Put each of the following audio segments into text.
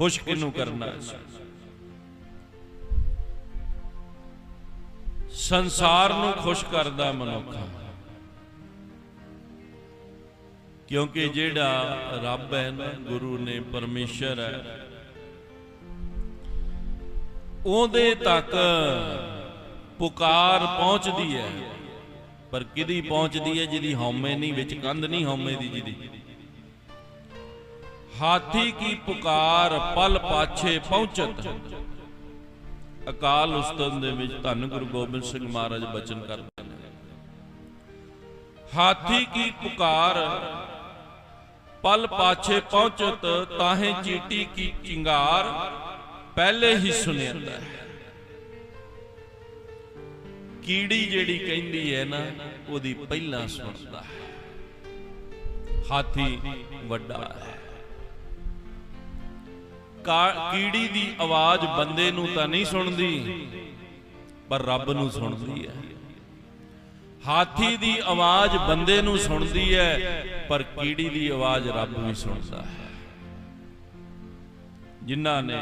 ਖੁਸ਼ ਕਿਨੂੰ ਕਰਨਾ। ਸੀ ਸੰਸਾਰ ਨੂੰ ਖੁਸ਼ ਕਰਦਾ ਮਨੁੱਖ। ਕਿਉਂਕਿ ਜਿਹੜਾ ਰੱਬ ਹੈ ਨਾ, ਗੁਰੂ ਨੇ ਪਰਮੇਸ਼ਰ ਹੈ। ਉਹਦੇ ਤੱਕ ਪੁਕਾਰ ਪਹੁੰਚਦੀ ਹੈ। ਪਰ ਕਿਹਦੀ ਪਹੁੰਚਦੀ ਹੈ ਜਿਹਦੀ ਹਉਮੈ ਨਹੀਂ, ਵਿੱਚ ਕੰਧ ਨਹੀਂ, ਹਉਮੈ ਦੀ ਜਿਹਦੀ। ਹਾਥੀ ਕੀ ਪੁਕਾਰ ਪਲ ਪਾਛੇ ਪਹੁੰਚਤ। ਅਕਾਲ ਉਸਤਤ ਦੇ ਵਿੱਚ ਧੰਨ ਗੁਰੂ ਗੋਬਿੰਦ ਸਿੰਘ ਮਹਾਰਾਜ ਬਚਨ ਕਰਦੇ ਨੇ। ਹਾਥੀ ਕੀ ਪੁਕਾਰ ਪਲ ਪਾਛੇ ਪਹੁੰਚਤ ਤਾਹੇ ਚੀਟੀ ਕੀ ਚਿੰਗਾਰ ਪਹਿਲੇ ਹੀ ਸੁਣਿਆਂਦਾ ਹੈ। ਕੀੜੀ ਜਿਹੜੀ ਕਹਿੰਦੀ ਹੈ ਨਾ, ਉਹਦੀ ਪਹਿਲਾਂ ਸੁਣਦਾ ਹੈ। ਹਾਥੀ ਵੱਡਾ ਹੈ। ਕੀੜੀ ਦੀ ਆਵਾਜ਼ ਬੰਦੇ ਨੂੰ ਤਾਂ ਨਹੀਂ ਸੁਣਦੀ, ਪਰ ਰੱਬ ਨੂੰ ਸੁਣਦੀ ਹੈ। ਹਾਥੀ ਦੀ ਆਵਾਜ਼ ਬੰਦੇ ਨੂੰ ਸੁਣਦੀ ਹੈ, ਪਰ ਕੀੜੀ ਦੀ ਆਵਾਜ਼ ਰੱਬ ਵੀ ਸੁਣਦਾ ਹੈ। ਜਿਨ੍ਹਾਂ ਨੇ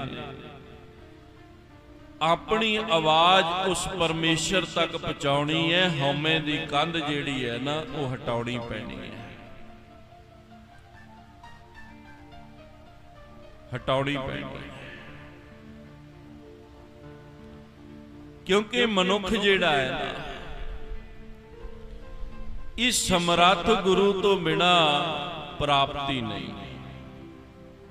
ਆਪਣੀ ਆਵਾਜ਼ ਉਸ ਪਰਮੇਸ਼ਰ ਤੱਕ ਪਹੁੰਚਾਉਣੀ ਹੈ, ਹਉਮੈ ਦੀ ਕੰਧ ਜਿਹੜੀ ਹੈ ਨਾ, ਉਹ ਹਟਾਉਣੀ ਪੈਣੀ ਹੈ। ਹਟਾਉਣੀ ਹੈ ਕਿਉਂਕਿ ਮਨੁੱਖ ਜਿਹੜਾ ਹੈ ਨਾ ਇਸ ਸਮਰੱਥ ਗੁਰੂ ਤੋਂ ਬਿਨਾ ਪ੍ਰਾਪਤੀ ਨਹੀਂ।